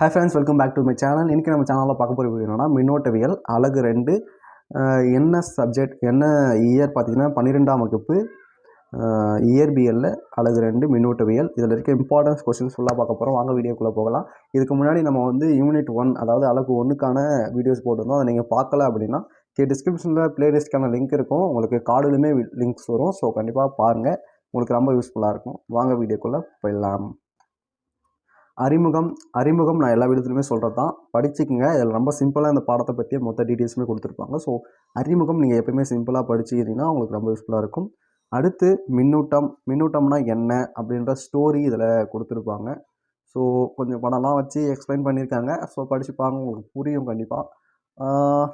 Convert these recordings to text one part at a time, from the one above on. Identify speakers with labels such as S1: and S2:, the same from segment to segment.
S1: Hi friends welcome back to my channel இன்றைக்கி நம்ம சேனலில் பார்க்க போகிற வீடியோ என்னன்னா மின்னோட்டவியல் அழகு ரெண்டு என்ன சப்ஜெக்ட் என்ன இயர் பார்த்தீங்கன்னா பன்னிரெண்டாம் வகுப்பு இயற்பியலில் அழகு ரெண்டு மின்னோட்டவியல். இதில் இருக்க இம்பார்ட்டன்ஸ் கொஸ்டின்ஸ் ஃபுல்லாக பார்க்க போகிறோம் வாங்க வீடியோக்குள்ளே போகலாம். இதுக்கு முன்னாடி நம்ம வந்து யூனிட் ஒன் அதாவது அழகு ஒன்றுக்கான வீடியோஸ் போட்டிருந்தோம். அதை நீங்கள் பார்க்கல அப்படின்னா கே டிஸ்கிரிப்ஷனில் பிளேலிஸ்ட்க்கான லிங்க் இருக்கும். உங்களுக்கு கார்டுலையுமே லிங்க்ஸ் வரும். ஸோ கண்டிப்பாக பாருங்கள் உங்களுக்கு ரொம்ப யூஸ்ஃபுல்லாக இருக்கும். வாங்க வீடியோக்குள்ளே போயிடலாம். அறிமுகம் அறிமுகம் நான் எல்லா வீடியோத்துலையுமே சொல்கிறது தான் படிச்சுக்கோங்க. இதில் ரொம்ப சிம்பிளாக இந்த பாடத்தை பற்றிய மொத்த டீட்டெயில்ஸுமே கொடுத்துருப்பாங்க. ஸோ அறிமுகம் நீங்கள் எப்பயுமே சிம்பிளாக படிச்சுக்கிறீங்கன்னா உங்களுக்கு ரொம்ப யூஸ்ஃபுல்லாக இருக்கும். அடுத்து மின்னூட்டம். மின்னூட்டம்னா என்ன அப்படின்ற ஸ்டோரி இதில் கொடுத்துருப்பாங்க. ஸோ கொஞ்சம் படம்லாம் வச்சு எக்ஸ்பிளைன் பண்ணியிருக்காங்க. ஸோ படிச்சுப்பாங்க உங்களுக்கு புரியும் கண்டிப்பாக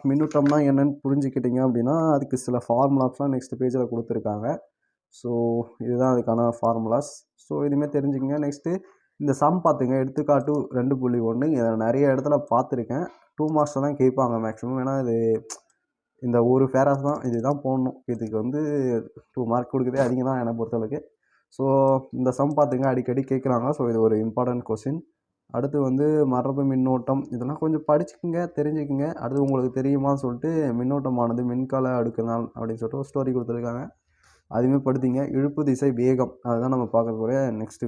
S1: மின்னூட்டம்னா என்னன்னு புரிஞ்சுக்கிட்டீங்க அப்படின்னா அதுக்கு சில ஃபார்முலாஸ்லாம் நெக்ஸ்ட் பேஜில் கொடுத்துருக்காங்க. ஸோ இதுதான் அதுக்கான ஃபார்முலாஸ் ஸோ இதுவுமே தெரிஞ்சுக்கங்க. நெக்ஸ்ட்டு இந்த சம் பார்த்துங்க எடுத்துக்காட்டு ரெண்டு புள்ளி ஒன்று இதை நிறைய இடத்துல பார்த்துருக்கேன் டூ மார்க்ஸ் தான் கேட்பாங்க மேக்ஸிமம் ஏன்னா இது இந்த ஒரு ஃபேராஸ் தான். இதுதான் போடணும். இதுக்கு வந்து டூ மார்க் கொடுக்குறதே அதிகம் தான் என்னை பொறுத்தளவுக்கு. ஸோ இந்த சம் பார்த்துங்க அடிக்கடி கேட்குறாங்க ஸோ இது ஒரு இம்பார்ட்டன்ட் கொஸ்டின் அடுத்து வந்து மரபு மின்னோட்டம். இதெல்லாம் கொஞ்சம் படிச்சுக்கங்க தெரிஞ்சுக்கங்க. அடுத்து உங்களுக்கு தெரியுமான்னு சொல்லிட்டு மின்னோட்டமானது மின்கால அடுக்குனால் அப்படின்னு சொல்லிட்டு ஒரு ஸ்டோரி கொடுத்துருக்காங்க. அதுவுமே படுத்திங்க இழுப்பு திசை வேகம். அதுதான் நம்ம பார்க்க போகிற நெக்ஸ்ட்டு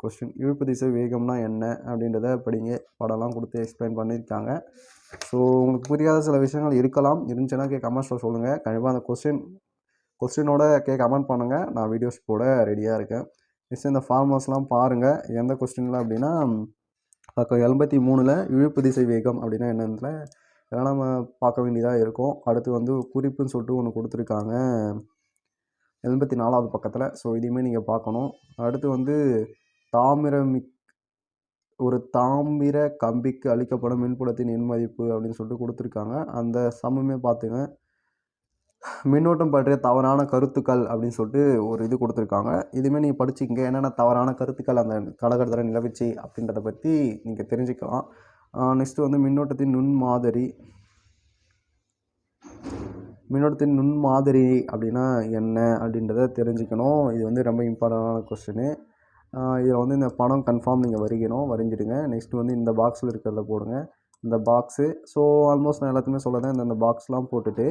S1: கொஸ்டின் இழுப்பு திசை வேகம்னா என்ன? அப்படின்றத படிங்க. படம்லாம் கொடுத்து எக்ஸ்பிளைன் பண்ணியிருக்காங்க. ஸோ உங்களுக்கு புரியாத சில விஷயங்கள் இருக்கலாம். இருந்துச்சுன்னா கே கமெண்ட்ஸில் சொல்லுங்கள் கண்டிப்பாக அந்த கொஸ்டின் கொஸ்டினோட கே கமெண்ட் பண்ணுங்கள் நான் வீடியோஸ் போட ரெடியாக இருக்கேன். நெக்ஸ்ட் இந்த ஃபார்மர்ஸ்லாம் பாருங்கள் எந்த கொஸ்டினில் அப்படின்னா பக்கம் எண்பத்தி மூணில் இழுப்பு திசை வேகம் அப்படின்னா என்னதுல? இதெல்லாம் நம்ம பார்க்க வேண்டியதாக இருக்கும். அடுத்து வந்து குறிப்புன்னு சொல்லிட்டு ஒன்று கொடுத்துருக்காங்க. எண்பத்தி நாலாவது பக்கத்தில். ஸோ இதையுமே நீங்கள் பார்க்கணும். அடுத்து வந்து தாமிரமிக் ஒரு தாமிர கம்பிக்கு அளிக்கப்படும் மின்புலத்தின் எண் மதிப்பு அப்படின்னு சொல்லிட்டு கொடுத்துருக்காங்க. அந்த சமமே பார்த்துங்க மின்னோட்டம் பற்றிய தவறான கருத்துக்கள் அப்படின்னு சொல்லிட்டு ஒரு இது கொடுத்துருக்காங்க. இதுவுமே நீங்கள் படிச்சுக்கங்க. என்னென்ன தவறான கருத்துக்கள் அந்த காலகட்டத்தில் நிலவிச்சு அப்படின்றத பற்றி நீங்கள் தெரிஞ்சுக்கலாம். நெக்ஸ்ட்டு வந்து மின்னோட்டத்தின் நுண் மாதிரி மின்னோட்டத்தின் நுண் மாதிரி அப்படின்னா என்ன அப்படின்றத தெரிஞ்சுக்கணும். இது வந்து ரொம்ப இம்பார்ட்டண்டான கொஸ்டினு இதில் வந்து இந்த படம் கன்ஃபார்ம் நீங்கள் வரைக்கணும். வரைஞ்சிடுங்க. நெக்ஸ்ட்டு வந்து இந்த பாக்ஸில் இருக்கிறத போடுங்க. இந்த பாக்ஸு ஸோ ஆல்மோஸ்ட் நான் எல்லாத்தையுமே சொல்லுறேன். இந்த பாக்ஸ்லாம் போட்டுட்டு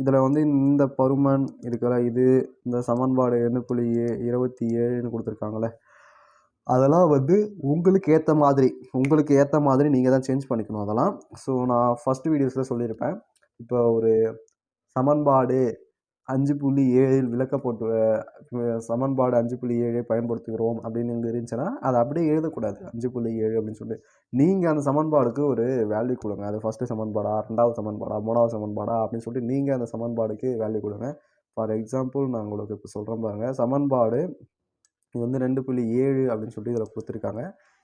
S1: இதில் வந்து இந்த பருமன் இருக்கிற இது இந்த சமன்பாடு எண்ணு புள்ளி இருபத்தி ஏழுன்னு கொடுத்துருக்காங்களே அதெல்லாம் வந்து உங்களுக்கு ஏற்ற மாதிரி உங்களுக்கு ஏற்ற மாதிரி நீங்கள் தான் சேஞ்ச் பண்ணிக்கணும் அதெல்லாம். ஸோ நான் ஃபஸ்ட் வீடியோஸில் சொல்லியிருப்பேன். இப்போ ஒரு சமன்பாடு அஞ்சு புள்ளி ஏழில் விளக்கப்பட்டு சமன்பாடு அஞ்சு புள்ளி ஏழை பயன்படுத்துகிறோம் அப்படின்னு இங்கே இருந்துச்சுன்னா அதை அப்படியே எழுதக்கூடாது. அஞ்சு புள்ளி ஏழு அப்படின்னு சொல்லிட்டு. நீங்கள் அந்த சமன்பாடுக்கு ஒரு வேல்யூ கொடுங்க. அது ஃபஸ்ட்டு சமன்பாடா ரெண்டாவது சமன்பாடா மூணாவது சமன்பாடா அப்படின்னு சொல்லிட்டு நீங்கள் அந்த சமன்பாடுக்கு வேல்யூ கொடுங்க. ஃபார் எக்ஸாம்பிள் நான் உங்களுக்கு இப்போ சொல்கிறேன் பாருங்கள் சமன்பாடு இது வந்து ரெண்டு புள்ளி ஏழு அப்படின்னு சொல்லிட்டு இதில் கொடுத்துருக்காங்க.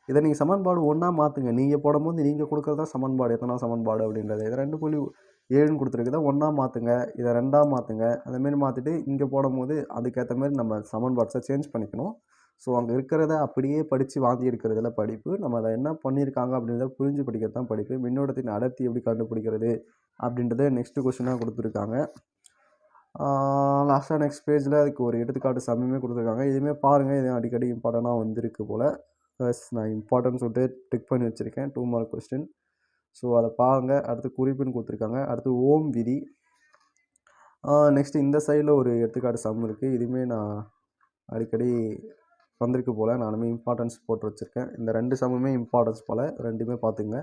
S1: இதை நீங்கள் சமன்பாடு ஒன்றா மாற்றுங்க நீங்கள் போடும்போது நீங்கள் கொடுக்குறதா சமன்பாடு. எத்தனை சமன்பாடு அப்படின்றது. இதை ரெண்டு புள்ளி ஏழுன்னு கொடுத்துருக்குதா ஒன்றா மாற்றுங்க இதை ரெண்டாக மாற்றுங்க அந்தமாரி மாற்றிட்டு இங்கே போடும்போது அதுக்கேற்ற மாதிரி நம்ம சமன்பாட்ஸை சேஞ்ச் பண்ணிக்கணும். ஸோ அங்கே இருக்கிறத அப்படியே படித்து வாந்தி எடுக்கிறதுல படிப்பு நம்ம அதை என்ன பண்ணியிருக்காங்க அப்படின்றத புரிஞ்சு படிக்கிறது தான் படிப்பு. மின்னோட்டத்தின் அடர்த்தி எப்படி கண்டுபிடிக்கிறது அப்படின்றத நெக்ஸ்ட்டு கொஸ்டினாக கொடுத்துருக்காங்க. லாஸ்ட்டாக நெக்ஸ்ட் பேஜில் அதுக்கு ஒரு எடுத்துக்காட்டு சமயமே கொடுத்துருக்காங்க. இதுவுமே பாருங்கள் இது அடிக்கடி இம்பார்ட்டண்ட்டாக வந்திருக்கு போல். ப்ளஸ் நான் இம்பார்ட்டன்ட் சொல்லிட்டு டிக் பண்ணி வச்சுருக்கேன். டூ மார்க் கொஸ்டின் ஸோ அதை பாருங்கள் அடுத்து குறிப்புன்னு கொடுத்துருக்காங்க. அடுத்து ஓம் விதி. நெக்ஸ்ட் இந்த சைடில் ஒரு எடுத்துக்காட்டு சம் இருக்குது இதுவுமே நான் அடிக்கடி வந்திருக்கு போல். நானுமே இம்பார்ட்டன்ஸ் போட்டு வச்சுருக்கேன். இந்த ரெண்டு சமுமே இம்பார்ட்டன்ஸ் போல். ரெண்டுமே பார்த்துங்க.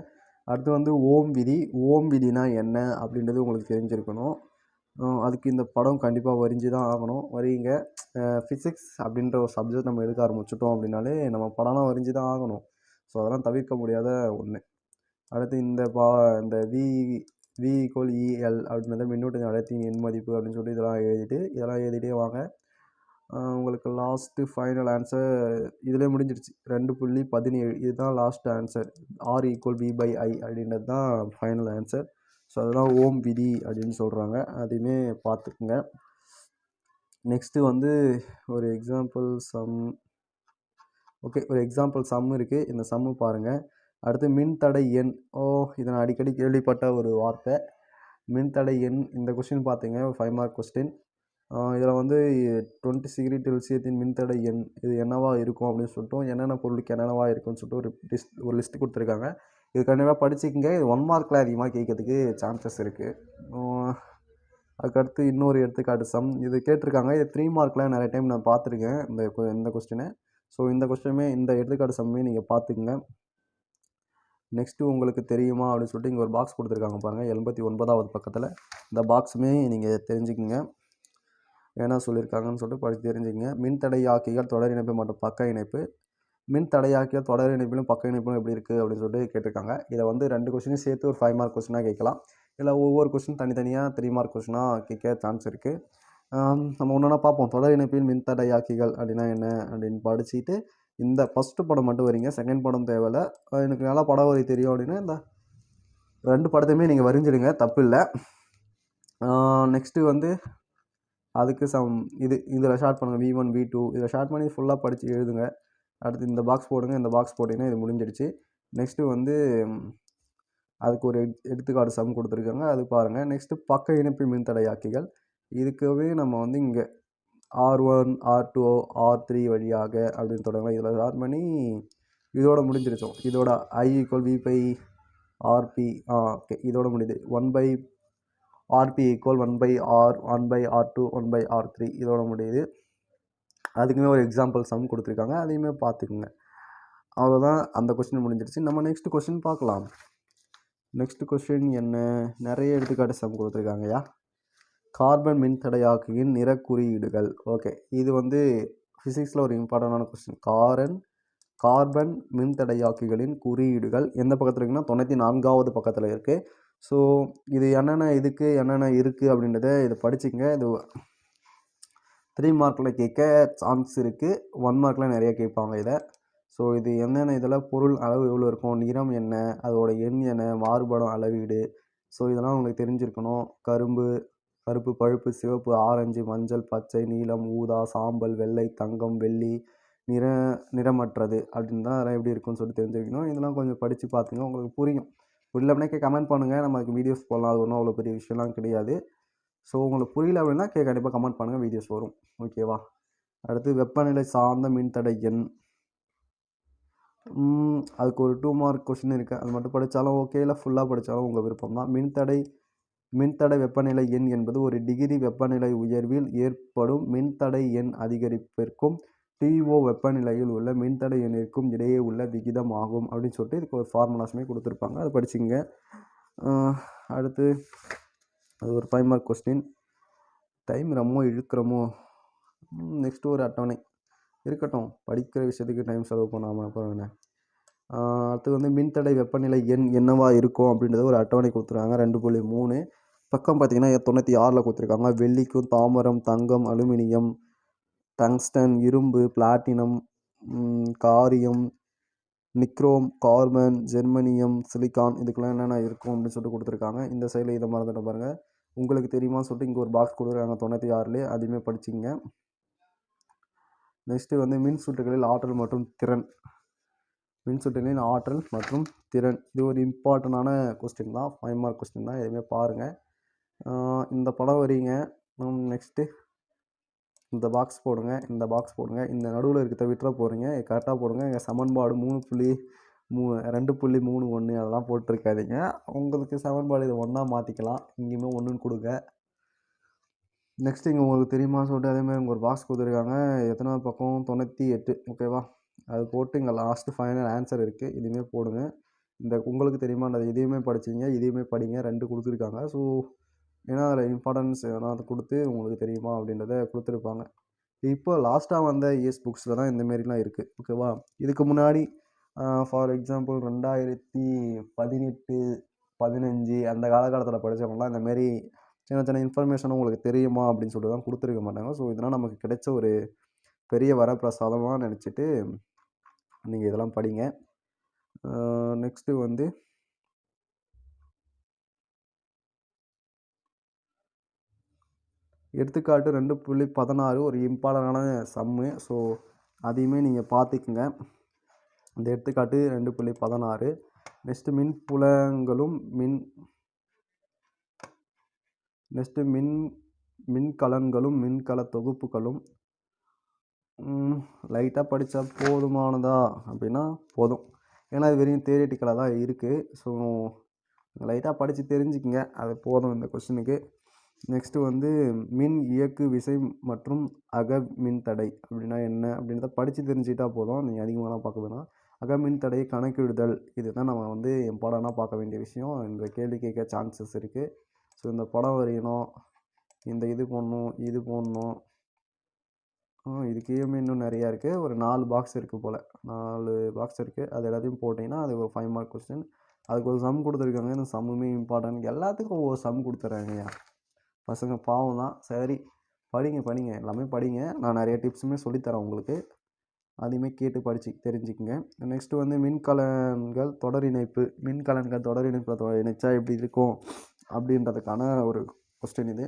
S1: அடுத்து வந்து ஓம் விதி. ஓம் விதினா என்ன அப்படின்றது உங்களுக்கு தெரிஞ்சிருக்கணும். அதுக்கு இந்த படம் கண்டிப்பாக வரிஞ்சு தான் ஆகணும். வரையுங்க ஃபிசிக்ஸ் அப்படின்ற ஒரு சப்ஜெக்ட் நம்ம எடுக்க ஆரம்பிச்சிட்டோம் அப்படின்னாலே நம்ம படம்லாம் வரிஞ்சு தான் ஆகணும். ஸோ அதெல்லாம் தவிர்க்க முடியாத ஒன்று அடுத்து இந்த பா இந்த வி வி ஈக்குவல் இஎல் அப்படின்றத மின்னூட்டத்தின் அடர்த்தியின் எண் மதிப்பு அப்படின்னு சொல்லி இதெல்லாம் எழுதிட்டு இதெல்லாம் எழுதிட்டே வாங்க. உங்களுக்கு லாஸ்ட்டு ஃபைனல் ஆன்சர் இதிலே முடிஞ்சிருச்சு. ரெண்டு புள்ளி பதினேழு. இதுதான் last answer R equal P by I அப்படின்றது தான் ஃபைனல் ஆன்சர் ஸோ அதுதான் ஓம் விதி அப்படின்னு சொல்கிறாங்க அதையுமே பார்த்துக்குங்க. நெக்ஸ்ட்டு வந்து ஒரு எக்ஸாம்பிள் சம் ஓகே ஒரு எக்ஸாம்பிள் சம் இருக்குது இந்த சம்மு பாருங்கள் அடுத்து மின்தடை எண். ஓ இதை நான் அடிக்கடி கேள்விப்பட்ட ஒரு வார்த்தை. மின்தடை எண். இந்த கொஸ்டின் பார்த்தீங்க. ஃபைவ் மார்க் கொஸ்டின் இதில் வந்து டுவெண்ட்டி சிகிரி டெல்சியத்தின் மின்தடை எண். இது என்னவா இருக்கும் அப்படின்னு சொல்லிட்டு என்னென்ன பொருளுக்கு என்னென்னவா இருக்குன்னு சொல்லிட்டு ஒரு லிஸ்ட் ஒரு லிஸ்ட் கொடுத்துருக்காங்க. இது கண்டிப்பாக படிச்சுக்கங்க. இது ஒன் மார்க்கில் அதிகமாக கேட்கறதுக்கு சான்சஸ் இருக்குது அதுக்கடுத்து இன்னொரு எடுத்துக்காட்டு சம் இது கேட்டிருக்காங்க. இது த்ரீ மார்க்கில் நிறைய டைம் நான் பார்த்துருக்கேன். இந்த கொ- இந்த கொஸ்டினை ஸோ இந்த கொஸ்டினுமே இந்த எடுத்துக்காட்டு சம்மே நீங்கள் பார்த்துக்குங்க. நெக்ஸ்ட்டு உங்களுக்கு தெரியுமா அப்படின்னு சொல்லிட்டு இங்கே ஒரு பாக்ஸ் கொடுத்துருக்காங்க பாருங்கள் எண்பத்தி ஒன்பதாவது பக்கத்தில். இந்த பாக்ஸுமே நீங்கள் தெரிஞ்சுக்குங்க. என்ன சொல்லியிருக்காங்கன்னு சொல்லிட்டு படித்து தெரிஞ்சுக்கங்க. மின்தடையாக்கிகள் தொடர் இணைப்பு மற்றும் பக்க இணைப்பு. மின்தடையாக்கிகள் தொடர் இணைப்பிலும் பக்க இணைப்பிலும் எப்படி இருக்குது அப்படின்னு சொல்லிட்டு கேட்டிருக்காங்க. இதை வந்து ரெண்டு கொஸ்டினும் சேர்த்து ஒரு ஃபைவ் மார்க் கொஸ்டினாக கேட்கலாம். இல்லை ஒவ்வொரு கொஸ்டின் தனித்தனியாக த்ரீ மார்க் கொஸ்டினாக கேட்க சான்ஸ் இருக்குது நம்ம ஒன்றா பார்ப்போம். தொடர் இணைப்பின் மின்தடையாக்கிகள் அப்படின்னா என்ன அப்படின்னு படிச்சுட்டு இந்த ஃபஸ்ட்டு படம் மட்டும் வரீங்க. செகண்ட் படம் தேவையில்லை. எனக்கு நல்லா படம் வரி தெரியும் அப்படின்னா இந்த ரெண்டு படத்தையுமே நீங்கள் வரைஞ்சிடுங்க. தப்பு இல்லை நெக்ஸ்ட்டு வந்து அதுக்கு சம் இது இதில் ஷார்ட் பண்ணுங்கள் வி ஒன் வி டூ இதில் ஷார்ட் பண்ணி ஃபுல்லாக படித்து எழுதுங்க. அடுத்து இந்த பாக்ஸ் போடுங்க. இந்த பாக்ஸ் போட்டிங்கன்னா இது முடிஞ்சிடுச்சு. நெக்ஸ்ட்டு வந்து அதுக்கு ஒரு எட்- சம் கொடுத்துருக்காங்க. அது பாருங்கள் நெக்ஸ்ட்டு பக்க இணைப்பு மின்தடையாக்கிகள். இதுக்கவே நம்ம வந்து இங்கே R one R two R three வழியாக அப்படின்னு தொடங்கலாம். இதில் ஸ்டார்ட் பண்ணி இதோட முடிஞ்சிருச்சோம். இதோட I equal V by R P ah okay இதோட முடியுது. One by R P equal one by R one by R two one by R three இதோட முடியுது. அதுக்குமே ஒரு எக்ஸாம்பிள் சம் கொடுத்துருக்காங்க. அதையுமே பார்த்துக்குங்க. அவ்வளோதான் அந்த கொஸ்டின் முடிஞ்சிருச்சு. நம்ம நெக்ஸ்ட் கொஸ்டின் பார்க்கலாம். நெக்ஸ்ட் கொஸ்டின் என்ன? நிறைய எடுத்துக்காட்டு சம் கொடுத்துருக்காங்கய்யா. கார்பன் மின்தடையாக்கியின் நிற குறியீடுகள் ஓகே. இது வந்து ஃபிசிக்ஸில் ஒரு இம்பார்ட்டண்டான கொஸ்டின் காரன் கார்பன் மின்தடையாக்கிகளின் குறியீடுகள் எந்த பக்கத்தில் இருக்குன்னா தொண்ணூற்றி நான்காவது பக்கத்தில் இருக்குது ஸோ இது என்னென்ன இதுக்கு என்னென்ன இருக்குது அப்படின்றத இதை படிச்சுங்க இது த்ரீ மார்க்கில் கேட்க சான்ஸ் இருக்குது ஒன் மார்க்கில் நிறைய கேட்பாங்க இதை. ஸோ இது என்னென்ன இதில் பொருள் அளவு எவ்வளோ இருக்கும் நிறம் என்ன அதோட எண் என்ன மாறுபடும் அளவீடு. ஸோ இதெல்லாம் உங்களுக்கு தெரிஞ்சிருக்கணும். கரும்பு கருப்பு பழுப்பு சிவப்பு ஆரஞ்சு மஞ்சள் பச்சை நீலம் ஊதா சாம்பல் வெள்ளை தங்கம் வெள்ளி நிற நிறமற்றது அப்படின்னு தான் அதெல்லாம் எப்படி இருக்குன்னு சொல்லிட்டு தெரிஞ்சுக்கணும். இதெல்லாம் கொஞ்சம் படித்து பார்த்துங்க உங்களுக்கு புரியும். புரியல அப்படின்னா கமெண்ட் பண்ணுங்கள் நம்ம அதுக்கு வீடியோஸ் போடலாம். அது ஒன்றும் அவ்வளோ பெரிய விஷயம்லாம் கிடையாது. ஸோ உங்களுக்கு புரியல அப்படின்னா கே கண்டிப்பாக கமெண்ட் பண்ணுங்கள் வீடியோஸ் வரும். ஓகேவா அடுத்து வெப்பநிலை சார்ந்த மின்தடை எண். அதுக்கு ஒரு டூ மார்க் கொஷின் இருக்குது அது மட்டும் படித்தாலும் ஓகே இல்லை ஃபுல்லாக படித்தாலும் உங்கள் விருப்பம் தான் மின்தடை மின்தடை வெப்பநிலை எண் என்பது ஒரு டிகிரி வெப்பநிலை உயர்வில் ஏற்படும் மின்தடை எண் அதிகரிப்பிற்கும் டிஓ வெப்பநிலையில் உள்ள மின்தடை எண்ணிற்கும் இடையே உள்ள விகிதம் ஆகும் அப்படின்னு சொல்லிட்டு இதுக்கு ஒரு ஃபார்முலாஸுமே கொடுத்துருப்பாங்க. அதை படிச்சுங்க. அடுத்து அது ஒரு ஃபைவ் மார்க் கொஸ்டின் டைம் ரொம்ப இழுக்கிறோமோ நெக்ஸ்ட்டு ஒரு அட்டவணை. இருக்கட்டும். படிக்கிற விஷயத்துக்கு டைம் செலவு பண்ணாமல் அப்புறம் என்ன? அடுத்து வந்து மின்தடை வெப்பநிலை எண் என்னவா இருக்கும் அப்படின்றத ஒரு அட்டவணை கொடுத்துருக்காங்க. ரெண்டு புள்ளி மூணு. பக்கம் பார்த்தீங்கன்னா தொண்ணூற்றி ஆறில் கொடுத்துருக்காங்க. வெள்ளிக்கும் தாமரம் தங்கம் அலுமினியம் டங்ஸ்டன் இரும்பு பிளாட்டினம் காரியம் நிக்ரோம் கார்பன் ஜெர்மனியம் சிலிக்கான் இதுக்கெல்லாம் என்னென்ன இருக்கும் அப்படின்னு சொல்லிட்டு கொடுத்துருக்காங்க. இந்த சைடில் இதை மறந்துட்டு பாருங்கள் உங்களுக்கு தெரியுமா சொல்லிட்டு இங்கே ஒரு பாக்ஸ் கொடுக்குறாங்க தொண்ணூற்றி ஆறுலேயே. அதையுமே படிச்சிங்க நெக்ஸ்ட்டு வந்து மின் சுற்றுகளில் ஆற்றல் மற்றும் திறன். மின் ஆற்றல் மற்றும் திறன். இது ஒரு இம்பார்ட்டண்டான கொஸ்டின் தான். ஃபைவ் மார்க் கொஸ்டின் தான். எதுவுமே பாருங்கள் இந்த படம் வரீங்க நெக்ஸ்ட்டு இந்த பாக்ஸ் போடுங்க. இந்த பாக்ஸ் போடுங்க. இந்த நடுவில் இருக்கிறத விட்டுற போகிறீங்க கரெக்டாக போடுங்க. இங்கே சமன்பாடு மூணு புள்ளி மூ ரெண்டு புள்ளி மூணு ஒன்று அதெல்லாம் போட்டிருக்காதீங்க. உங்களுக்கு சமன்பாடு இதை ஒன்றா மாற்றிக்கலாம் இங்கேயுமே ஒன்றுன்னு கொடுங்க. நெக்ஸ்ட் இங்கே உங்களுக்கு தெரியுமா சொல்லிட்டு அதேமாதிரி இங்கே ஒரு பாக்ஸ் கொடுத்துருக்காங்க. எத்தனாவது பக்கம்? தொண்ணூற்றி எட்டு. ஓகேவா அது போட்டு இங்கே லாஸ்ட்டு ஃபைனல் ஆன்சர் இருக்குது இதுவுமே போடுங்க. இந்த உங்களுக்கு தெரியுமான்றது இதையுமே படிச்சிங்க இதையுமே படிங்க. ரெண்டு கொடுத்துருக்காங்க. ஸோ ஏன்னா அதில் இம்பார்ட்டன்ஸ் ஏன்னா அதை கொடுத்து உங்களுக்கு தெரியுமா அப்படின்றத கொடுத்துருப்பாங்க. இப்போ லாஸ்ட்டாக வந்த இஎஸ் புக்ஸில் தான் இந்தமாரிலாம் இருக்குது ஓகேவா இதுக்கு முன்னாடி ஃபார் எக்ஸாம்பிள் ரெண்டாயிரத்தி பதினெட்டு பதினஞ்சு அந்த காலகட்டத்தில் படித்தவங்களாம் இந்தமாரி சின்ன சின்ன இன்ஃபர்மேஷன் உங்களுக்கு தெரியுமா அப்படின்னு சொல்லிட்டு தான் கொடுத்துருக்க மாட்டாங்க. ஸோ இதெல்லாம் நமக்கு கிடைச்ச ஒரு பெரிய வரப்பிரசாதமாக நினச்சிட்டு நீங்கள் இதெல்லாம் படிங்க. நெக்ஸ்ட்டு வந்து எடுத்துக்காட்டு ரெண்டு புள்ளி பதினாறு ஒரு இம்பார்ட்டண்டான சம்மு. ஸோ அதையுமே நீங்கள் பார்த்துக்குங்க இந்த எடுத்துக்காட்டு ரெண்டு புள்ளி பதினாறு. நெக்ஸ்ட்டு மின் புலங்களும் மின் நெக்ஸ்ட்டு மின் மின்கலன்களும் மின்கல தொகுப்புகளும் லைட்டாக படித்தா போதுமானதா? அப்படின்னா போதும். ஏன்னா இது வெறும் தியரிட்டிக்கலாக தான் இருக்குது ஸோ லைட்டாக படித்து தெரிஞ்சுக்கிங்க. அது போதும் இந்த கொஸ்டினுக்கு நெக்ஸ்ட்டு வந்து மின் இயக்கு விசை மற்றும் அக மின் தடை அப்படின்னா என்ன? அப்படின்றத படித்து தெரிஞ்சுக்கிட்டா போதும். நீங்கள் அதிகமாகலாம் பார்க்க வேணாம். அக மின் தடையை கணக்கிடுதல். இதுதான் நம்ம வந்து இம்பார்ட்டனாக பார்க்க வேண்டிய விஷயம். இந்த கேள்வி கேட்க சான்சஸ் இருக்குது ஸோ இந்த படம் வரையணும். இந்த இது போடணும் இது போடணும். இது கீழே இன்னும் நிறையா இருக்குது ஒரு நாலு பாக்ஸ் இருக்குது போல். நாலு பாக்ஸ் இருக்குது அது எல்லாத்தையும் போட்டிங்கன்னா அது ஒரு ஃபைவ் மார்க் கொஸ்டின் அதுக்கு ஒரு சம் கொடுத்துருக்காங்க. இந்த சம்முமே இம்பார்ட்டன்ட் எல்லாத்துக்கும் ஒவ்வொரு சம் கொடுத்துட்றாங்கய்யா பசங்க பாவம் தான். சரி படிங்க படிங்க. எல்லாமே படிங்க. நான் நிறைய டிப்ஸுமே சொல்லித்தரேன் உங்களுக்கு. அதையுமே கேட்டு படிச்சு தெரிஞ்சுக்கங்க. நெக்ஸ்ட்டு வந்து மின்கலன்கள் தொடர் இணைப்பு. மின்கலன்கள் தொடர் இணைப்பில் தொ இணைச்சா எப்படி இருக்கும்? அப்படின்றதுக்கான ஒரு கொஸ்டின் இது.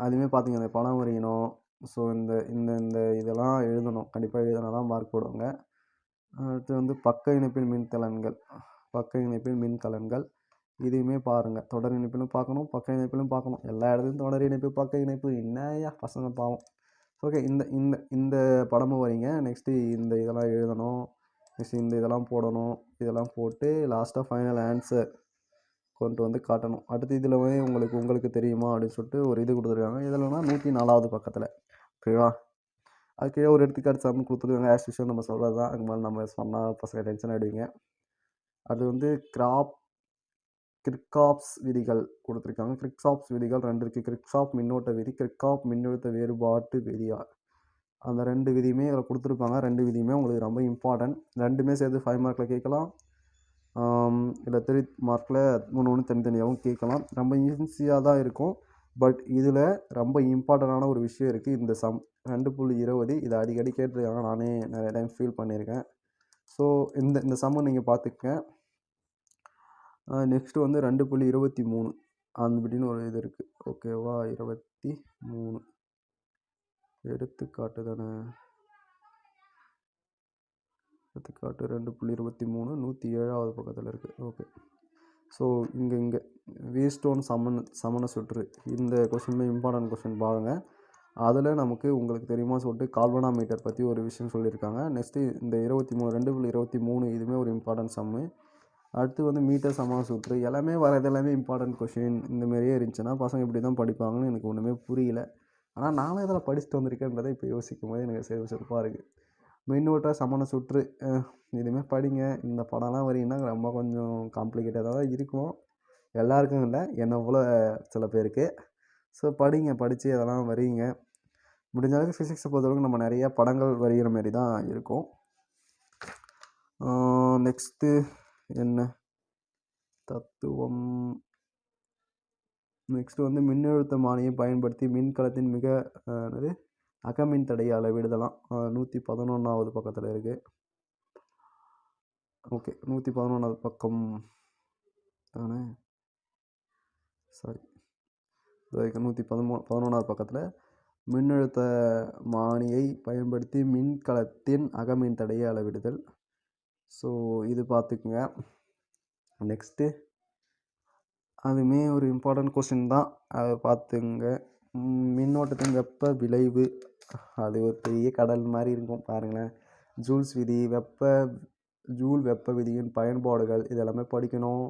S1: அதுவுமே பார்த்திங்க அந்த படம் வரையணும் ஸோ இந்த இந்த இந்த இதெல்லாம் எழுதணும். கண்டிப்பாக எழுதினா தான் மார்க் போடுவாங்க. அடுத்து வந்து பக்க இணைப்பில் மின்கலன்கள் பக்க இணைப்பில் மின்கலன்கள் இதையுமே பாருங்கள் தொடர் இணைப்பிலும் பார்க்கணும் பக்க இணைப்பிலும் பார்க்கணும். எல்லா இடத்துலையும் தொடர் இணைப்பு பக்க இணைப்பு. என்னையா பசங்க பாவம். ஓகே இந்த இந்த இந்த படமும் வரீங்க. நெக்ஸ்ட்டு இந்த இதெல்லாம் எழுதணும். நெக்ஸ்ட் இந்த இதெல்லாம் போடணும். இதெல்லாம் போட்டு லாஸ்ட்டாக ஃபைனல் ஆன்சர் கொண்டு வந்து காட்டணும். அடுத்து இதில் வந்து உங்களுக்கு உங்களுக்கு தெரியுமா அப்படின்னு சொல்லிட்டு ஒரு இது கொடுத்துருக்காங்க. இதில்னா நூற்றி நாலாவது பக்கத்தில். ஓகேவா அது கீழே ஒரு எடுத்துக்காட்டு சம் கொடுத்துருக்காங்க. ஆஸ் யூஷுவல் நம்ம சொல்கிறது தான் அது மாதிரி நம்ம சொன்னால் பசங்க டென்ஷன் ஆகிடுவீங்க அது வந்து கிராப் கிரிக்காப்ஸ் விதிகள் கொடுத்துருக்காங்க. கிரிக்ஸாப்ஸ் விதிகள் ரெண்டு இருக்குது கிரிக்ஸாப் மின்னோட்ட விதி கிரிக்காப் மின்னழுத்த வேறுபாட்டு விதியா? அந்த ரெண்டு விதியுமே இதில் கொடுத்துருப்பாங்க. ரெண்டு விதியுமே உங்களுக்கு ரொம்ப இம்பார்ட்டன்ட் ரெண்டுமே சேர்த்து ஃபைவ் மார்க்கில் கேட்கலாம். இல்லை த்ரீ மார்க்கில் மூணு ஒன்று தனித்தனியாகவும் கேட்கலாம். ரொம்ப ஈஸியாக தான் இருக்கும். பட் இதில் ரொம்ப இம்பார்ட்டண்டான ஒரு விஷயம் இருக்குது இந்த சம் ரெண்டு புள்ளி இருபது இதை அடிக்கடி கேட்டிருக்காங்க. நானே நிறைய டைம் ஃபீல் பண்ணியிருக்கேன். ஸோ இந்த இந்த சம்மை நீங்கள் பார்த்துக்க நெக்ஸ்ட்டு வந்து ரெண்டு புள்ளி இருபத்தி மூணு. அப்படின்னு ஒரு இது இருக்குது ஓகேவா இருபத்தி மூணு. எடுத்துக்காட்டு தானே? எடுத்துக்காட்டு ரெண்டு புள்ளி இருபத்தி மூணு நூற்றி ஏழாவது பக்கத்தில் இருக்குது ஓகே ஸோ இங்கே இங்கே. வீஸ்டோன் சமன் சமண சுற்று. இந்த கொஷினுமே இம்பார்ட்டன்ட் கொஷின் பாருங்கள் அதில் நமக்கு உங்களுக்கு தெரியுமா சொல்லிட்டு கால்வனாமீட்டர் பற்றி ஒரு விஷயம் சொல்லியிருக்காங்க. நெக்ஸ்ட்டு இந்த இருபத்தி மூணு ரெண்டு புள்ளி இருபத்தி மூணு இதுவுமே ஒரு இம்பார்ட்டன்ட் சம்மு அடுத்து வந்து மீட்டர் சம சுற்று. எல்லாமே வரது எல்லாமே இம்பார்ட்டன்ட் கொஷின் இந்த மாதிரியே இருந்துச்சுன்னா பசங்க இப்படி தான் படிப்பாங்கன்னு எனக்கு ஒன்றுமே புரியல. ஆனால் நானும் இதில் படிச்சுட்டு வந்திருக்கேன்றதை இப்போ யோசிக்கும் போது எனக்கு சிறு சிறப்பாக இருக்குது மின்னூட்ட சமண சுற்று இதுமாரி படிங்க. இந்த படம்லாம் வரீங்கன்னா ரொம்ப கொஞ்சம் காம்ப்ளிகேட்டடாக தான் இருக்கும். எல்லாருக்கும் இல்லை என்னை போல் சில பேருக்கு. ஸோ படிங்க படித்து அதெல்லாம் வரீங்க. முடிஞ்ச அளவுக்கு ஃபிசிக்ஸை பொறுத்தளவுக்கு நம்ம நிறைய படங்கள் வரைகிற மாரி தான் இருக்கும். நெக்ஸ்ட்டு என்ன? தத்துவம். நெக்ஸ்ட்டு வந்து மின்னழுத்தமானியை பயன்படுத்தி மின்கலத்தின் மிக என்னது? அகமின் தடையை அளவிடுதலாம் நூற்றி பதினொன்றாவது பக்கத்தில் இருக்குது ஓகே நூற்றி பதினொன்றாவது பக்கம் தானே? சாரி. நூற்றி பதிமூ பதினொன்றாவது பக்கத்தில் மின்னழுத்த மானியை பயன்படுத்தி மின்கலத்தின் அகமின் தடையை அளவிடுதல். ஸோ இது பார்த்துக்குங்க நெக்ஸ்ட்டு. அதுவுமே ஒரு இம்பார்ட்டன்ட் கொஸ்டின் தான். அதை பார்த்துங்க மின்னோட்டத்தின் வெப்ப விளைவு அது ஒரு பெரிய கடல் மாதிரி இருக்கும் பாருங்களேன். ஜூல்ஸ் விதி வெப்ப ஜூல் வெப்ப விதியின் பயன்பாடுகள் இதெல்லாமே படிக்கணும்.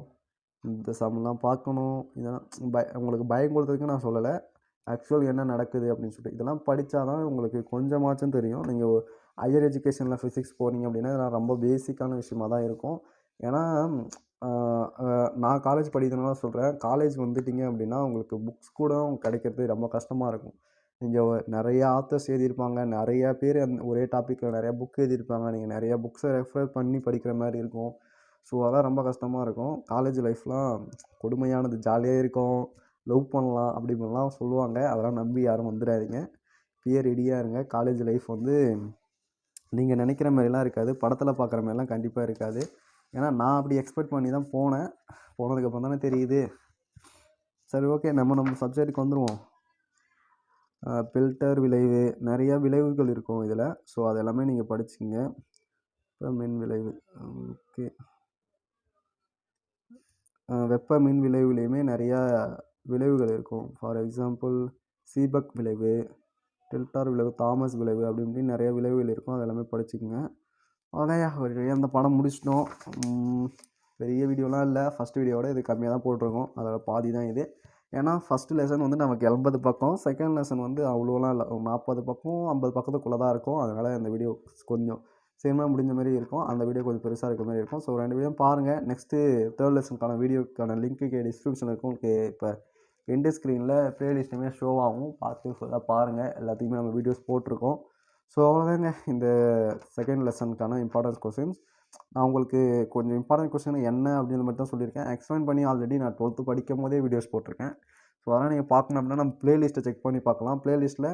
S1: இந்த சம்லாம் பார்க்கணும். இதெல்லாம் பய உங்களுக்கு பயம் கொடுத்ததுக்கு நான் சொல்லலை. ஆக்சுவல் என்ன நடக்குது அப்படின்னு சொல்லிட்டு. இதெல்லாம் படித்தா தான் உங்களுக்கு கொஞ்சமாச்சும் தெரியும். நீங்கள் ஹையர் எஜுகேஷனில் ஃபிசிக்ஸ் போனீங்க அப்படின்னா இதெல்லாம் ரொம்ப பேசிக்கான விஷயமா தான் இருக்கும். ஏன்னா நான் காலேஜ் படிக்கிறதுனால சொல்கிறேன் காலேஜ் வந்துட்டிங்க அப்படின்னா உங்களுக்கு புக்ஸ் கூட கிடைக்கிறது ரொம்ப கஷ்டமாக இருக்கும். நீங்கள் நிறையா ஆத்தர்ஸ் எழுதியிருப்பாங்க. நிறையா பேர் அந் ஒரே டாப்பிக்கில் நிறையா புக் எழுதியிருப்பாங்க. நீங்கள் நிறையா புக்ஸை ரெஃபர் பண்ணி படிக்கிற மாதிரி இருக்கும். ஸோ அதெல்லாம் ரொம்ப கஷ்டமாக இருக்கும். காலேஜ் லைஃப்லாம் கொடுமையானது. ஜாலியாக இருக்கும். லவ் பண்ணலாம் அப்படி இப்படிலாம் சொல்லுவாங்க. அதெல்லாம் நம்பி யாரும் வந்துடாதீங்க பியர் ரெடியாக இருங்க. காலேஜ் லைஃப் வந்து நீங்கள் நினைக்கிற மாதிரிலாம் இருக்காது. படத்தில் பார்க்குற மாதிரிலாம் கண்டிப்பாக இருக்காது. ஏன்னா நான் அப்படி எக்ஸ்பெக்ட் பண்ணி தான் போனேன். போனதுக்கப்புறம் தானே தெரியுது. சரி ஓகே நம்ம நம்ம சப்ஜெக்ட்டுக்கு வந்துடுவோம் பில்டர் விளைவு நிறையா விளைவுகள் இருக்கும் இதில். ஸோ அது எல்லாமே நீங்கள் படிச்சிங்க இப்போ மின் விளைவு. ஓகே. வெப்ப மின் விளைவுலேயுமே நிறையா விளைவுகள் இருக்கும். ஃபார் எக்ஸாம்பிள் சீபக் விளைவு டில்டார் விளைவு தாமஸ் விளைவு அப்படி இப்படின்னு நிறைய விளைவுகள் இருக்கும். அது எல்லாமே படிச்சுக்கோங்க. அதான் ஒரு அந்த படம் முடிச்சிட்டோம். பெரிய வீடியோலாம் இல்லை. ஃபஸ்ட் வீடியோவோட இது கம்மியாக தான் போட்டிருக்கோம். அதோட பாதி தான் இது. ஏன்னா ஃபஸ்ட்டு லெசன் வந்து நமக்கு எண்பது பக்கம். செகண்ட் லெசன் வந்து அவ்வளோலாம் இல்லை. நாற்பது பக்கம் ஐம்பது பக்கத்துக்குள்ளே தான் இருக்கும். அதனால் இந்த வீடியோ கொஞ்சம் சினிமா முடிஞ்ச மாதிரி இருக்கும். அந்த வீடியோ கொஞ்சம் பெருசாக இருக்க மாதிரி இருக்கும். ஸோ ரெண்டு வீடியோ பாருங்கள் நெக்ஸ்ட்டு தேர்ட் லெசனுக்கான வீடியோக்கான லிங்க்கு டிஸ்கிரிப்ஷன் இருக்கும். உங்களுக்கு இப்போ எண்டு ஸ்க்ரீனில் ப்ளேலிஸ்ட்டுமே ஷோ ஆகும். பார்த்து ஃபுல்லாக பாருங்கள் எல்லாத்தையுமே நம்ம வீடியோஸ் போட்டிருக்கோம். ஸோ அவ்வளோதாங்க இந்த செகண்ட் லெசனுக்கான இம்பார்ட்டன்ஸ் கொஸ்டின்ஸ் நான் உங்களுக்கு கொஞ்சம் இம்பார்ட்டன்ட் கொஸ்டின் என்ன அப்படின்னு மட்டும் தான் சொல்லியிருக்கேன். எக்ஸ்பிளைன் பண்ணி ஆல்ரெடி நான் டுவெல்த்து படிக்கும் போதே வீடியோஸ் போட்டிருக்கேன். ஸோ அதெல்லாம் நீங்கள் பார்க்கணும் அப்படின்னா நம்ம ப்ளேலிஸ்ட்டை செக் பண்ணி பார்க்கலாம். ப்ளேலிஸ்ட்டில்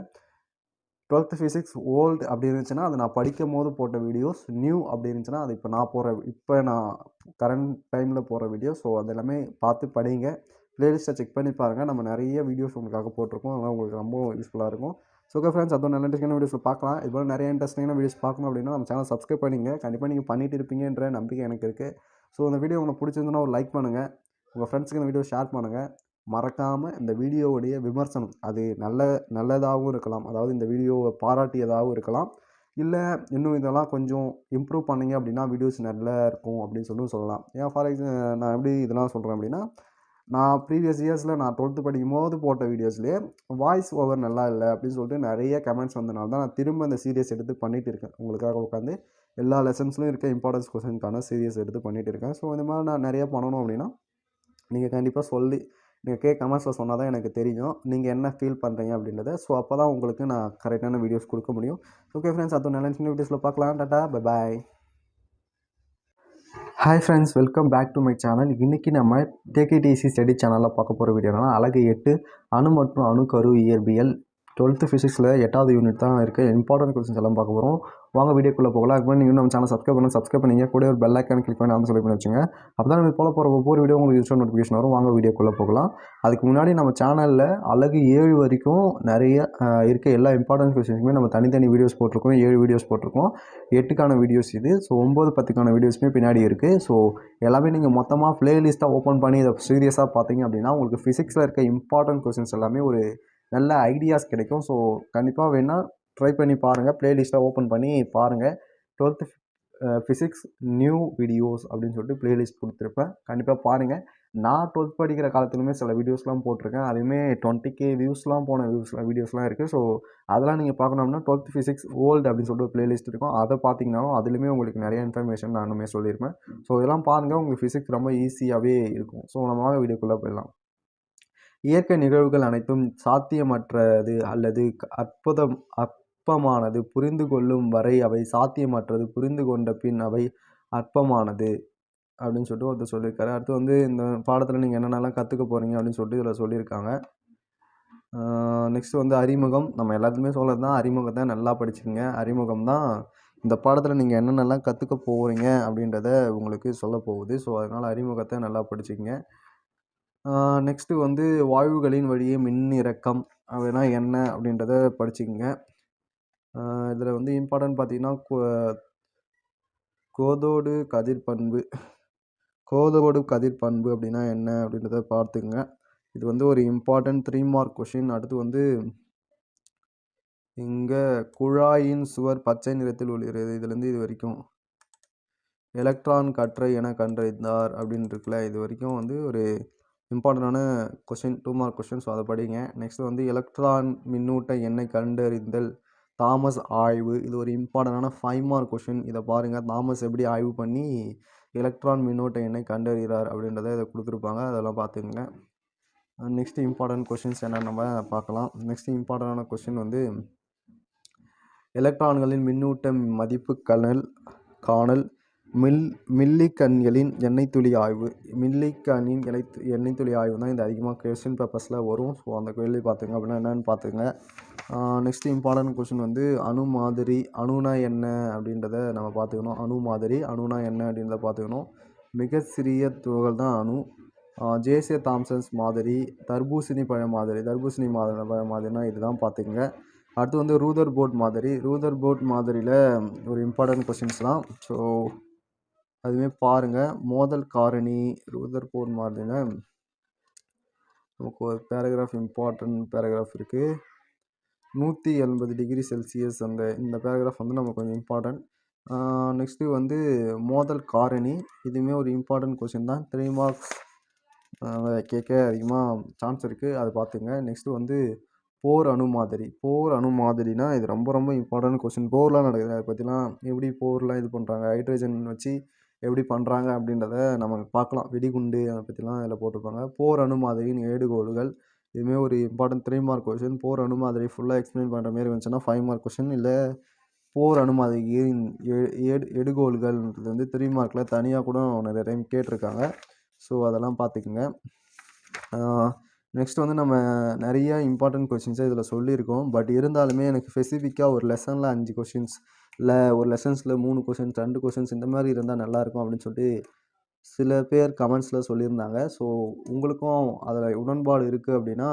S1: டுவெல்த்து ஃபிசிக்ஸ் ஓல்டு அப்படி இருந்துச்சுன்னா அது நான் படிக்கும் போது போட்ட வீடியோஸ் நியூ அப்படி இருந்துச்சுன்னா அது இப்போ நான் போகிற இப்போ நான் கரண்ட் டைமில் போகிற வீடியோ ஸோ அது எல்லாமே பார்த்து படிங்க. ப்ளேலிஸ்ட்டை செக் பண்ணி பாருங்கள் நம்ம நிறைய வீடியோஸ் உங்களுக்காக போட்டிருக்கோம். அதெல்லாம் உங்களுக்கு ரொம்ப யூஸ்ஃபுல்லாக இருக்கும். ஸோ ஓகே ஃப்ரெண்ட்ஸ் அதுவும் நல்ல இன்ட்ரெஸ்டிங்கான வீடியோஸ் பார்க்கலாம். இது போல் நிறைய இன்ட்ரெஸ்டிங்கான வீடியோஸ் பார்க்கணும் அப்படின்னா நம்ம சேனல் சப்ஸ்கிரைப் பண்ணிங்க கண்டிப்பாக நீங்கள் பண்ணிட்டு இருப்பீங்கன்ற நம்பிக்கை எனக்கு இருக்குது ஸோ இந்த வீடியோ உங்களுக்கு பிடிச்சிருந்துன்னா ஒரு லைக் பண்ணுங்கள் உங்கள் ஃப்ரெண்ட்ஸுக்கு இந்த வீடியோ ஷேர் பண்ணுங்கள் மறக்காமல் இந்த வீடியோவுடைய விமர்சனம் அது நல்ல நல்லதாகவும் இருக்கலாம். அதாவது இந்த வீடியோவை பாராட்டியதாகவும் இருக்கலாம். இல்லை இன்னும் இதெல்லாம் கொஞ்சம் இம்ப்ரூவ் பண்ணிங்க அப்படின்னா வீடியோஸ் நல்லா இருக்கும் அப்படின்னு சொல்லி சொல்லலாம். ஏன் ஃபார் எக்ஸாம்பிள் நான் எப்படி இதெல்லாம் சொல்கிறேன் அப்படின்னா நான் ப்ரீவியஸ் இயர்ஸில் நான் டுவெல்த்து படிக்கும் போது போட்ட வீடியோஸ்லேயே வாய்ஸ் ஓவர் நல்லா இல்லை அப்படின்னு சொல்லிட்டு நிறைய கமெண்ட்ஸ் வந்தனால தான் நான் திரும்ப அந்த சீரியஸ் எடுத்து பண்ணிகிட்டு இருக்கேன். உங்களுக்காக உட்காந்து எல்லா லெசன்ஸ்லையும் இருக்க இம்பார்ட்டன்ஸ் கொஸ்டினுக்கான சீரியஸ் எடுத்து பண்ணிகிட்டு இருக்கேன். ஸோ இந்த மாதிரி நான் நிறைய பண்ணணும் அப்படின்னா நீங்கள் கண்டிப்பாக சொல்லி நீங்கள் கே கமெண்ட்ஸில் சொன்னால் தான் எனக்கு தெரியும். நீங்கள் என்ன ஃபீல் பண்ணுறீங்க அப்படின்றத. ஸோ அப்போ தான் உங்களுக்கு நான் கரெக்டான வீடியோஸ் கொடுக்க முடியும். ஓகே ஃப்ரெண்ட்ஸ் அது நல்ல வீடியோஸில் பார்க்கலாம். Tata bye bye hi friends welcome back to my channel இன்றைக்கி நம்ம டேகேடிசி ஸ்டடி சேனலில் பார்க்க போகிற வீடியோனா அழகு எட்டு அணு மற்றும் அணுக்கரு இயற்பியல் டுவெல்த்து ஃபிசிக்ஸில் எட்டாவது யூனிட் தான் இருக்குது இம்பார்ட்டன்ட் கொஸ்டின்ஸ் எல்லாம் பார்க்க போகிறோம் வாங்க வீடியோக்குள்ளே போகலாம். அதுக்கு நீங்கள் நம்ம சேனல் சப்ஸ்கிரைப் பண்ணி சப்ஸ்கிரைப் பண்ணிங்க. கூட ஒரு பெல் ஐக்கான் கிளிக் பண்ணி அந்த சொல்லி பண்ணி வச்சுங்க. அப்போ தான் நம்ம போல போகிற ஒவ்வொரு வீடியோ உங்களுக்கு யூஸ் நோட்டிஃபிகேஷன் வரும். வாங்க வீடியோக்குள்ளே போகலாம். அதுக்கு முன்னாடி நம்ம சேனலில் அழகு ஏழு வரைக்கும் நிறைய இருக்க எல்லா இம்பார்ட்டன்ட் கொஸ்டின்ஸுமே நம்ம தனித்தனி வீடியோஸ் போட்டிருக்கோம். ஏழு வீடியோஸ் போட்டிருக்கோம். எட்டுக்கான வீடியோஸ் இது. ஸோ ஒம்பது பத்துக்கான வீடியோஸுமே பின்னாடி இருக்குது ஸோ எல்லாமே நீங்கள் மொத்தமாக ப்ளேலிஸ்ட்டாக ஓப்பன் பண்ணி இதை சீரியஸாக பார்த்தீங்க அப்படின்னா உங்களுக்கு ஃபிசிக்ஸில் இருக்க இம்பார்ட்டன்ட் கொஸ்டின்ஸ் எல்லாமே ஒரு நல்ல ஐடியாஸ் கிடைக்கும். ஸோ கண்டிப்பாக வேணால் ட்ரை பண்ணி பாருங்கள் ப்ளேலிஸ்ட்டை ஓப்பன் பண்ணி பாருங்கள் டுவெல்த்து ஃபிசிக்ஸ் நியூ வீடியோஸ் அப்படின்னு சொல்லிட்டு ப்ளேலிஸ்ட் கொடுத்துருப்பேன். கண்டிப்பாக பாருங்கள் நான் டுவெல்த் படிக்கிற காலத்துலையுமே சில வீடியோஸ்லாம் போட்டிருக்கேன். அதுவுமே டுவெண்ட்டி கே வியூஸ்லாம் போன வியூஸ்லாம் வீடியோஸ்லாம் இருக்குது ஸோ அதெல்லாம் நீங்கள் பார்க்கணும்னா டுவெல்த் ஃபிசிக்ஸ் ஓல்டு அப்படின்னு சொல்லிட்டு ப்ளேலிஸ்ட் இருக்கும். அதை பார்த்தீங்கன்னாலும் அதுலேயுமே உங்களுக்கு நிறைய இன்ஃபர்மேஷன் நானுமே சொல்லியிருப்பேன் ஸோ இதெல்லாம் பாருங்கள் உங்களுக்கு ஃபிசிக்ஸ் ரொம்ப ஈஸியாகவே இருக்கும். ஸோ நம்ம வீடியோக்குள்ளே போயிடலாம். இயற்கை நிகழ்வுகள் அனைத்தும் சாத்தியமற்றது அல்லது க- அற்புதம் அற்பமானது. புரிந்து கொள்ளும் வரை அவை சாத்தியமற்றது. புரிந்து கொண்ட பின் அவை அற்பமானது அப்படின்னு சொல்லிட்டு ஒருத்தர் சொல்லியிருக்காரு. அடுத்து வந்து இந்த பாடத்தில் நீங்கள் என்னென்னலாம் கற்றுக்க போகிறீங்க அப்படின்னு சொல்லிட்டு இதில் சொல்லியிருக்காங்க. நெக்ஸ்ட் வந்து அறிமுகம். நம்ம எல்லாத்துக்குமே சொல்கிறது தான் அறிமுகத்தை நல்லா படிச்சுக்கோங்க. அறிமுகம் தான் இந்த பாடத்தில் நீங்கள் என்னென்னலாம் கற்றுக்க போகிறீங்க அப்படின்றத உங்களுக்கு சொல்ல போகுது. ஸோ அதனால் அறிமுகத்தை நல்லா படிச்சுக்கோங்க. நெக்ஸ்ட்டு வந்து வாயுகளின் வழியே மின்னிறக்கம். அப்படின்னா என்ன அப்படின்றத படிச்சுக்கங்க. இதில் வந்து இம்பார்ட்டன்ட் பார்த்தீங்கன்னா கோ- கோதோடு கதிர் பண்பு கோதோடு கதிர் பண்பு அப்படின்னா என்ன அப்படின்றத பார்த்துங்க இது வந்து ஒரு இம்பார்ட்டன்ட் த்ரீ மார்க் கொஷின் அடுத்து வந்து இங்கே குழாயின் சுவர் பச்சை நிறத்தில் ஒளிர்கிறது. இதுலேருந்து இது வரைக்கும். எலக்ட்ரான் கற்றை என கண்டறிந்தார் அப்படின்னு இருக்குல்ல இது வரைக்கும் வந்து ஒரு இம்பார்ட்டண்ட்டான question two mark question so அதை படிங்க. நெக்ஸ்ட் வந்து எலக்ட்ரான் மின்னூட்ட எண்ணெய் கண்டறிந்தல். தாமஸ் ஆய்வு. இது ஒரு இம்பார்ட்டண்ட்டான ஃபைவ் மார்க் கொஷின் இதை பாருங்கள் தாமஸ் எப்படி ஆய்வு பண்ணி எலக்ட்ரான் மின்னோட்ட எண்ணெய் கண்டறிகிறார் அப்படின்றத இதை கொடுத்துருப்பாங்க. அதெல்லாம் பார்த்துங்க நெக்ஸ்ட் இம்பார்ட்டன்ட் கொஷின்ஸ் என்னென்னு நம்ம பார்க்கலாம். நெக்ஸ்ட் இம்பார்ட்டண்டான கொஷின் வந்து எலக்ட்ரான்களின் மின்னூட்ட மதிப்பு கணல் காணல் மில் மில்லிகன்களின் எண்ணெய் துளி ஆய்வு. மில்லிகனின் எண்ணெய் எண்ணெய் துளி ஆய்வு தான் இது அதிகமாக கொஸ்டின் பேப்பர்ஸில் வரும். ஸோ அந்த கேள்வி பார்த்துங்க அப்படின்னா என்னென்னு பார்த்துங்க. நெக்ஸ்ட் இம்பார்ட்டன்ட் கொஷின் வந்து அணு மாதிரி அணுனா என்ன அப்படின்றத நம்ம பார்த்துக்கணும். அணு மாதிரி அணுனா என்ன அப்படின்றத பார்த்துக்கணும். மிக சிறிய துகள் தான் அணு. ஜேசிய தாம்சன்ஸ் மாதிரி தர்பூசணி பழ மாதிரி தர்பூசணி மாதிரி பழ மாதிரினா இதுதான் பார்த்துக்குங்க. அடுத்து வந்து ரூதர் போர்ட் மாதிரி. ரூதர் போர்ட் மாதிரியில் ஒரு இம்பார்ட்டன்ட் கொஷின்ஸ் தான். ஸோ அதுவுமே பாருங்கள் மோதல் காரணி ரூதர் போர்ட் நமக்கு ஒரு பேராகிராஃப் இம்பார்ட்டன்ட் பேராகிராஃப் இருக்குது நூற்றி எண்பது டிகிரி செல்சியஸ் அந்த இந்த பேராகிராஃப் வந்து நமக்கு கொஞ்சம் இம்பார்ட்டன்ட் நெக்ஸ்ட்டு வந்து மோதல் காரணி. இதுவுமே ஒரு இம்பார்ட்டன்ட் கொஷின் தான். த்ரீ மார்க்ஸ் கேட்க அதிகமாக சான்ஸ் இருக்குது அதை பார்த்துங்க. நெக்ஸ்ட்டு வந்து போர் அணு மாதிரி. போர் அணு மாதிரினா இது ரொம்ப ரொம்ப இம்பார்ட்டன்ட் கொஷின் போர்லாம் நடக்குது. அதை பற்றிலாம் எப்படி போர்லாம் இது பண்ணுறாங்க ஹைட்ரஜன் வச்சு எப்படி பண்ணுறாங்க அப்படின்றத நம்ம பார்க்கலாம். வெடிகுண்டு அதை பற்றிலாம் இதில் போட்டிருப்பாங்க. போர் அணு மாதிரியின் ஏடுகோள்கள் இதுவுமே ஒரு important three mark question Bohr அணுமாதிரி ஃபுல்லாக எக்ஸ்பிளைன் பண்ணுற மாரி வந்துச்சுன்னா ஃபைவ் மார்க் கொஷின் இல்லை போர் அணுமாதிரியின் ஏடு எடுகோள்கள்ன்றது வந்து த்ரீ மார்க்கில் தனியாக கூட நிறைய டைம் கேட்டிருக்காங்க. ஸோ அதெல்லாம் பார்த்துக்குங்க. நெக்ஸ்ட் வந்து நம்ம நிறைய இம்பார்ட்டன்ட் கொஷின்ஸை இதில் சொல்லியிருக்கோம். பட் இருந்தாலுமே எனக்கு ஸ்பெசிஃபிக்காக ஒரு லெசனில் அஞ்சு கொஷின்ஸ் இல்லை ஒரு லெசன்ஸில் மூணு கொஷின்ஸ் ரெண்டு கொஷின்ஸ் இந்த மாதிரி இருந்தால் நல்லாயிருக்கும் அப்படின்னு சொல்லிட்டு சில பேர் கமெண்ட்ஸில் சொல்லியிருந்தாங்க. ஸோ உங்களுக்கும் அதில் உடன்பாடு இருக்குது அப்படின்னா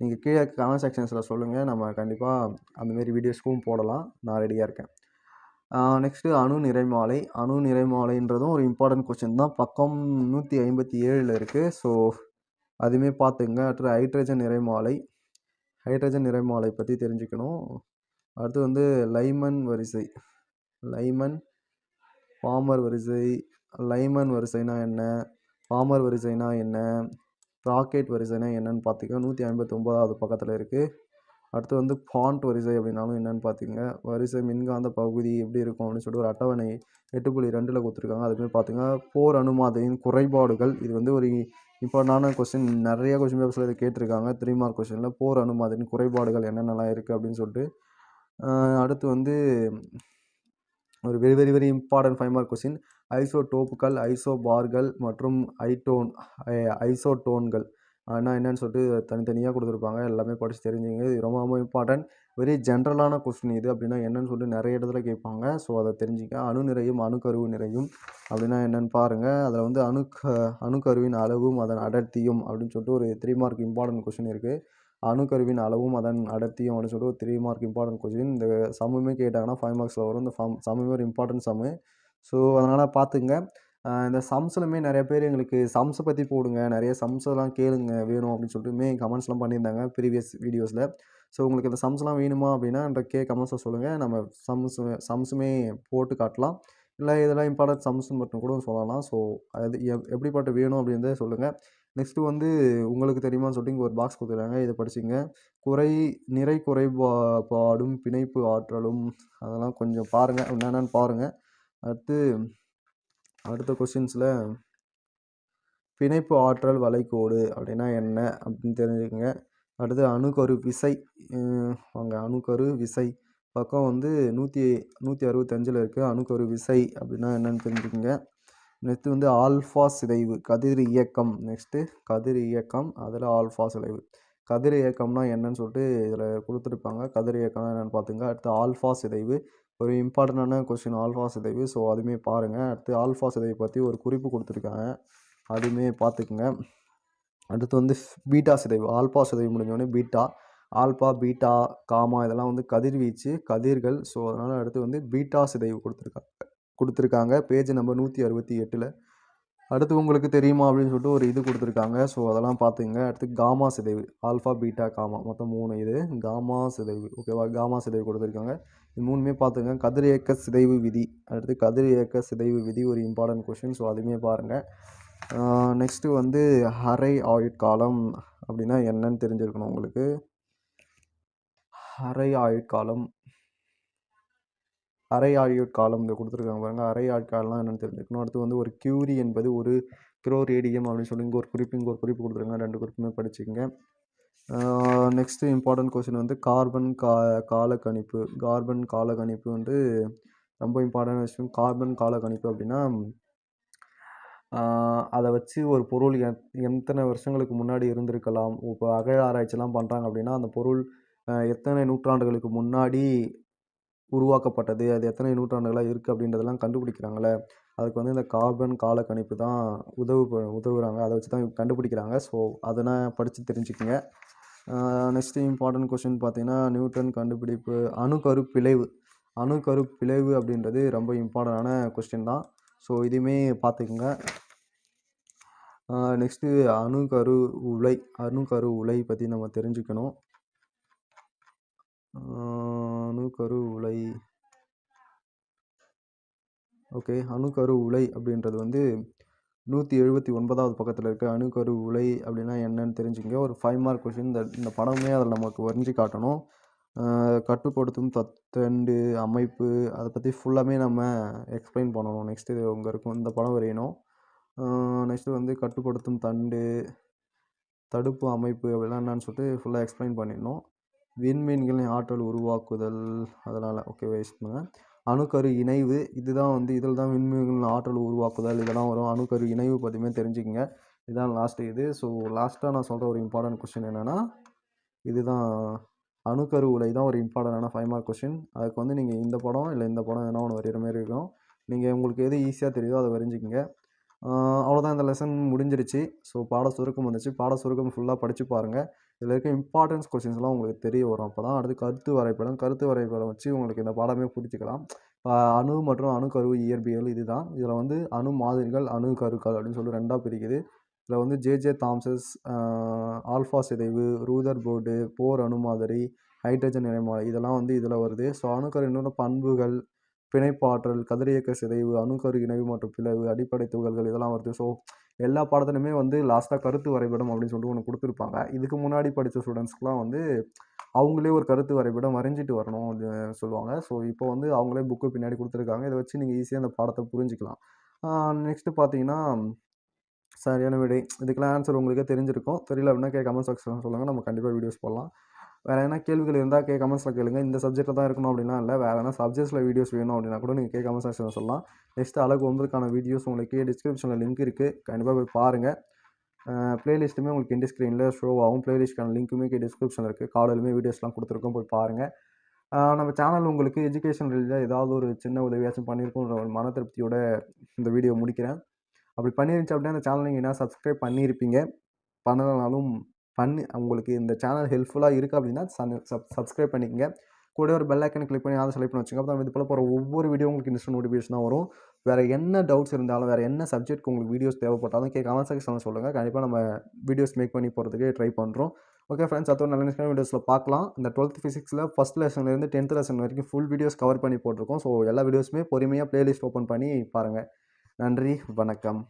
S1: நீங்கள் கீழே கமெண்ட் செக்ஷன்ஸில் சொல்லுங்கள் நம்ம கண்டிப்பாக அந்தமாரி வீடியோஸ்க்கும் போடலாம். நான் ரெடியாக இருக்கேன். நெக்ஸ்ட்டு அணு நிறைமாலை. அணு நிறைமாலைன்றதும் ஒரு இம்பார்ட்டன்ட் கொஸ்டின் தான். பக்கம் நூற்றி ஐம்பத்தி ஏழில் இருக்குது ஸோ அதுவுமே பார்த்துங்க. அடுத்து ஹைட்ரஜன் நிறைமாலை. ஹைட்ரஜன் நிறைமாலை பற்றி தெரிஞ்சுக்கணும். அடுத்து வந்து லைமன் வரிசை. லைமன் பாமர் வரிசை. லைமன் வரிசைனா என்ன? பாமர் வரிசைனா என்ன? ராக்கெட் வரிசைனா என்னன்னு பார்த்திங்க நூற்றி ஐம்பத்தொம்போதாவது பக்கத்தில் இருக்குது அடுத்து வந்து ஃபாண்ட் வரிசை அப்படின்னாலும் என்னன்னு பார்த்துங்க வரிசை மின்காந்த பகுதி எப்படி இருக்கும் அப்படின்னு சொல்லிட்டு ஒரு அட்டவணை எட்டு புள்ளி ரெண்டில் கொடுத்துருக்காங்க. அதுமாரி பார்த்துங்க போர் அனுமாதையின் குறைபாடுகள். இது வந்து ஒரு இம்பார்ட்டண்டான கொஸ்டின் நிறைய கொஸ்டின் பேப்பர்ஸில் இதை கேட்டிருக்காங்க. த்ரீ மார்க் கொஸ்டினில் போர் அனுமாதையின் குறைபாடுகள் என்னென்னலாம் இருக்குது அப்படின்னு சொல்லிட்டு அடுத்து வந்து ஒரு very very very important five mark question ஐசோடோப்புகள் ஐசோபார்கள் மற்றும் ஐட்டோன் ஐசோடோன்கள் ஆனால் என்னன்னு சொல்லிட்டு தனித்தனியாக கொடுத்துருப்பாங்க. எல்லாமே படித்து தெரிஞ்சுங்க. இது ரொம்ப ரொம்ப இம்பார்ட்டன்ட் வெரி ஜென்ரலான கொஸ்டின் இது அப்படின்னா என்னன்னு சொல்லிட்டு நிறைய இடத்துல கேட்பாங்க. ஸோ அதை தெரிஞ்சுக்க. அணு நிறையும் அணுக்கருவு நிறையும் அப்படின்னா என்னன்னு பாருங்கள் அதில் வந்து அணுக்க அணுக்கருவின் அளவும் அதன் அடர்த்தியும் அப்படின்னு சொல்லிட்டு ஒரு த்ரீ மார்க் இம்பார்ட்டன்ட் கொஸ்டின் இருக்குது அணுக்கருவின் அளவும் அதன் அடர்த்தியும் அப்படின்னு சொல்லிட்டு ஒரு த்ரீ மார்க் இம்பார்ட்டன்ட் கொஸ்டின் இந்த சம்முமே கேட்டாங்கன்னா ஃபைவ் மார்க்ஸில் வரும். இந்த ஃபம் சம்முமே ஒரு இம்பார்ட்டன்ட் சம்மு ஸோ அதனால் பார்த்துங்க. இந்த சம்ஸ்லுமே நிறைய பேர் எங்களுக்கு சம்ஸை பற்றி போடுங்க. நிறைய சம்ஸ் கேளுங்க. வேணும் அப்படின்னு சொல்லிட்டுமே கமெண்ட்ஸ்லாம் பண்ணியிருந்தாங்க ப்ரீவியஸ் வீடியோஸில் ஸோ உங்களுக்கு இந்த சம்ஸ்லாம் வேணுமா அப்படின்னா என்ற கே கமெண்ட்ஸை சொல்லுங்கள் நம்ம சம்ஸ் சம்ஸுமே போட்டு காட்டலாம். இல்லை இதெல்லாம் இம்பார்ட்டன்ட் சம்ஸ்னு மட்டும் கூட சொல்லலாம். ஸோ அது எப் எப்படிப்பட்ட வேணும் அப்படின்றத சொல்லுங்கள் நெக்ஸ்ட்டு வந்து உங்களுக்கு தெரியுமான்னு சொல்லிட்டு இங்கே ஒரு பாக்ஸ் கொடுத்துருக்காங்க. இதை படிச்சிங்க குறை நிறை குறைபா பாடும் பிணைப்பு ஆற்றலும். அதெல்லாம் கொஞ்சம் பாருங்கள் என்னென்னு பாருங்கள் அடுத்து அடுத்த கொஷின்ஸில் பிணைப்பு ஆற்றல் வளைகோடு அப்படின்னா என்ன அப்படின்னு தெரிஞ்சுக்கோங்க. அடுத்து அணுக்கரு விசை. வாங்க அணுக்கரு விசை. பக்கம் வந்து நூற்றி நூற்றி அறுபத்தஞ்சில் இருக்குது அணுக்கரு விசை அப்படின்னா என்னன்னு தெரிஞ்சுக்கோங்க. நெக்ஸ்ட் வந்து ஆல்ஃபா சிதைவு கதிர் இயக்கம். நெக்ஸ்ட்டு கதிர் இயக்கம் அதில் ஆல்ஃபா சிதைவு. கதிர் இயக்கம்னா என்னன்னு சொல்லிட்டு இதில் கொடுத்துருப்பாங்க. கதிர் இயக்கம்னா என்னென்னு பார்த்துங்க. அடுத்து ஆல்ஃபா சிதைவு. ஒரு இம்பார்ட்டண்டான கொஸ்டின் ஆல்ஃபா சிதைவு. ஸோ அதுவுமே பாருங்கள் அடுத்து ஆல்ஃபா சிதைவு பற்றி ஒரு குறிப்பு கொடுத்துருக்காங்க. அதுவுமே பார்த்துக்குங்க. அடுத்து வந்து பீட்டா சிதைவு. ஆல்பா சிதைவு முடிஞ்சோடனே பீட்டா ஆல்பா பீட்டா காமா இதெல்லாம் வந்து கதிர்வீச்சு கதிர்கள். ஸோ அதனால் அடுத்து வந்து பீட்டா சிதைவு கொடுத்துருக்காங்க. கொடுத்துருக்காங்க. பேஜ் நம்பர் நூற்றி அறுபத்தி எட்டில். அடுத்து உங்களுக்கு தெரியுமா அப்படின்னு சொல்லிட்டு ஒரு இது கொடுத்துருக்காங்க. ஸோ அதெல்லாம் பார்த்துங்க அடுத்து காமா சிதைவு. ஆல்ஃபா பீட்டா காமா மொத்தம் மூணு இது. காமா சிதைவு. ஓகேவா காமா சிதைவு கொடுத்துருக்காங்க. இது மூணுமே பார்த்துங்க கதிர் இயக்க சிதைவு விதி. அடுத்து கதிர் இயக்க சிதைவு விதி ஒரு இம்பார்ட்டன்ட் கொஷின் ஸோ அதுவுமே பாருங்கள் நெக்ஸ்ட்டு வந்து ஹரை ஆயுட்காலம் அப்படின்னா என்னன்னு தெரிஞ்சிருக்கணும் உங்களுக்கு. ஹரை ஆயுட்காலம் அரை ஆயுட்காலம் இந்த கொடுத்துருக்காங்க பாருங்கள் அரை ஆயுட்காலம்லாம் என்னென்னு தெரிஞ்சுக்கணும். அடுத்து வந்து ஒரு கியூரி என்பது ஒரு கிலோ ரேடியம் அப்படின்னு சொல்லி இங்கே ஒரு குறிப்பு இங்கே ஒரு குறிப்பு கொடுத்துருங்க ரெண்டு குறிப்புமே படிச்சுக்கங்க. நெக்ஸ்ட்டு இம்பார்ட்டன்ட் கொஸ்டின் வந்து கார்பன் கா காலக்கணிப்பு. கார்பன் காலக்கணிப்பு வந்து ரொம்ப இம்பார்ட்டன்ட் விஷயம். கார்பன் காலக்கணிப்பு அப்படின்னா அதை வச்சு ஒரு பொருள் எத் எத்தனை வருஷங்களுக்கு முன்னாடி இருந்திருக்கலாம். இப்போ அகழ ஆராய்ச்சிலாம் பண்ணுறாங்க அப்படின்னா அந்த பொருள் எத்தனை நூற்றாண்டுகளுக்கு முன்னாடி உருவாக்கப்பட்டது அது எத்தனை நூற்றாண்டுகளாக இருக்குது அப்படின்றதெல்லாம் கண்டுபிடிக்கிறாங்களே. அதுக்கு வந்து இந்த கார்பன் காலக்கணிப்பு தான் உதவு ப- அதை வச்சு தான் கண்டுபிடிக்கிறாங்க. ஸோ அதெல்லாம் படித்து தெரிஞ்சுக்கங்க. நெக்ஸ்ட்டு இம்பார்ட்டன்ட் கொஷின் பார்த்தீங்கன்னா நியூட்டன் கண்டுபிடிப்பு அணுக்கரு பிளவு அணுக்கரு பிளவு அப்படின்றது ரொம்ப இம்பார்ட்டண்டான கொஸ்டின் தான். ஸோ இதையுமே பார்த்துக்குங்க. நெக்ஸ்ட்டு அணுக்கரு உலை அணுக்கரு உலை பற்றி நம்ம தெரிஞ்சுக்கணும். அணுக்கரு உலை. ஓகே அணுக்கரு உலை அப்படின்றது வந்து நூற்றி எழுபத்தி ஒன்பதாவது பக்கத்தில் இருக்க அணுக்கரு உலை அப்படின்னா என்னன்னு தெரிஞ்சுங்க ஒரு ஃபைவ் மார்க் கொஷின் இந்த இந்த படமே அதில் நமக்கு வரைஞ்சி காட்டணும். கட்டுப்படுத்தும் தத்தண்டு அமைப்பு அதை பற்றி ஃபுல்லாமே நம்ம எக்ஸ்பிளைன் பண்ணணும். நெக்ஸ்ட்டு இது உங்கள் இருக்கும் இந்த படம் வரையணும். நெக்ஸ்ட்டு வந்து கட்டுப்படுத்தும் தண்டு தடுப்பு அமைப்பு அப்படிலாம் என்னன்னு சொல்லிட்டு ஃபுல்லாக எக்ஸ்பிளைன் பண்ணிடணும். விண்மீன்களின் ஆற்றல் உருவாக்குதல். அதனால் ஓகே வேஸ்ட் பண்ணுங்கள் அணுக்கரு இணைவு இதுதான் வந்து இதில் தான் விண்மீன்களின் ஆற்றல் உருவாக்குதல் இதெல்லாம் வரும். அணுக்கரு இணைவு பற்றியுமே தெரிஞ்சுக்கங்க. இதுதான் லாஸ்ட்டு இது. ஸோ லாஸ்ட்டாக நான் சொல்கிற ஒரு இம்பார்ட்டன்ட் கொஷின் என்னென்னா இதுதான் அணுக்கரு உலை தான் ஒரு இம்பார்ட்டண்டான ஃபைவ் மார்க் கொஷின் அதுக்கு வந்து நீங்கள் இந்த படம் இல்லை இந்த படம் எதனா ஒன்று வரைகிற மாதிரி இருக்கும். நீங்கள் உங்களுக்கு எது ஈஸியாக தெரியுதோ அதை வரைஞ்சிக்கங்க. அவ்வளோதான் இந்த லெசன் முடிஞ்சிருச்சு. ஸோ பாட சுருக்கம் வந்துச்சு. பாட சுருக்கம் ஃபுல்லாக படித்து பாருங்கள் இதில் இருக்க இம்பார்ட்டன்ஸ் கொஷின்ஸ்லாம் உங்களுக்கு தெரிய வரும். அப்போ தான் அடுத்து கருத்து வரைபடம் கருத்து வரைபடம் வச்சு உங்களுக்கு இந்த பாடமே புரிஞ்சுக்கலாம் இப்போ அணு மற்றும் அணுக்கரு இயற்பியல் இதுதான். இதில் வந்து அணு மாதிரிகள் அணு கருக்கள் அப்படின்னு சொல்லி ரெண்டாக பிரிக்குது. இதில் வந்து ஜேஜே தாம்சஸ் ஆல்ஃபா சிதைவு ரூதர் போர்டு போர் அணு மாதிரி ஹைட்ரஜன் நிலைமாலை இதெல்லாம் வந்து இதில் வருது. ஸோ அணுக்கரு இன்னொரு பண்புகள் பிணைப்பாற்றல் கதிரியக்க சிதைவு அணுக்கரு இணைவு மற்றும் பிளவு அடிப்படை துகள்கள் இதெல்லாம் வருது. ஸோ எல்லா பாடத்துலையுமே வந்து லாஸ்ட்டாக கருத்து வரைபடம் அப்படின்னு சொல்லிட்டு ஒன்று கொடுத்துருப்பாங்க. இதுக்கு முன்னாடி படித்த ஸ்டூடெண்ட்ஸ்க்குலாம் வந்து அவங்களே ஒரு கருத்து வரைபடம் வரைஞ்சிட்டு வரணும் அப்படின்னு சொல்லுவாங்க. ஸோ இப்போ வந்து அவங்களே புக்கு பின்னாடி கொடுத்துருக்காங்க. இதை வச்சு நீங்கள் ஈஸியாக அந்த பாடத்தை புரிஞ்சிக்கலாம். நெக்ஸ்ட்டு பார்த்தீங்கன்னா சரியான விடை. இதுக்கெல்லாம் ஆன்சர் உங்களுக்கே தெரிஞ்சிருக்கும். தெரியல அப்படின்னா கே கமெண்ட் செக்ஷன் சொல்லுங்கள் நம்ம கண்டிப்பாக வீடியோஸ் போடலாம். வேறு எதனா கேள்விகள் இருந்தால் கே கமெண்ட்ஸில் கேளுங்க. இந்த சப்ஜெக்ட்டில் தான் இருக்கணும் அப்படின்னா இல்லை வேறு எதனா சப்ஜெக்ட்ஸில் வீடியோஸ் வேணும் அப்படின்னா கூட நீங்கள் கே கமெண்ட் செக்ஷனில் சொல்லலாம். நெக்ஸ்ட் அழகு ஒன்பதுக்கான வீடியோஸ் உங்களுக்கு டிஸ்கிரிப்ஷனில் லிங்க் இருக்குது கண்டிப்பாக போய் பாருங்கள் ப்ளேலிஸ்ட்டுமே உங்களுக்கு இண்டி ஸ்க்ரீனில் ஷோ ஆகும். ப்ளேலிஸ்ட்க்கான லிங்க்குமே கே இருக்குது காலையிலுமே வீடியோஸ்லாம் கொடுத்துருக்கோம் போய் பாருங்கள் நம்ம சேனல் உங்களுக்கு எஜுகேஷன் ரிலேட்டாக ஏதாவது ஒரு சின்ன உதவியாச்சும் பண்ணியிருக்கோன்ற ஒரு மன திருப்தியோட இந்த வீடியோ முடிக்கிறேன். அப்படி பண்ணிருந்துச்சு அப்படின்னா அந்த சேனல் நீங்கள் என்ன சப்ஸ்கிரைப் பண்ணியிருப்பீங்க பண்ணலைனாலும் பண்ணி உங்களுக்கு இந்த சேனல் ஹெல்ப்ஃபுல்லாக இருக்குது அப்படின்னா சப் சப்ஸ்கிரைப் பண்ணிக்கங்க. கூட ஒரு பெல் ஐக்கனை கிளிக் பண்ணி அதை செலக்ட் பண்ணி வச்சுங்க அப்புறம் இது போல் போகிற ஒவ்வொரு வீடியோ உங்களுக்கு இன்ஸ்டன்ட் நோட்டிஃபிகேஷனாக வரும். வேறு என்ன டவுட்ஸ் இருந்தாலும் வேறு என்ன சப்ஜெக்ட்க்கு உங்களுக்கு வீடியோஸ் தேவைப்பட்டாலும் கே கமெண்ட் செக்ஷனில் சொல்லுங்கள் கண்டிப்பாக நம்ம வீடியோஸ் மேக் பண்ணி போகிறதுக்கு ட்ரை பண்ணுறோம் ஓகே ஃப்ரெண்ட்ஸ் அதோட நல்ல நெக்ஸ்ட் வீடியோஸில் பார்க்கலாம். இந்த டுவெல்த் ஃபிசிக்ஸில் ஃபஸ்ட் லெசன்லேருந்து டென்த் லெசன் வரைக்கும் ஃபுல் வீடியோஸ் கவர் பண்ணி போட்டிருக்கோம். ஸோ எல்லா வீடியோஸுமே பொறுமையாக ப்ளேலிஸ்ட் ஓப்பன் பண்ணி பாருங்கள் நன்றி வணக்கம்.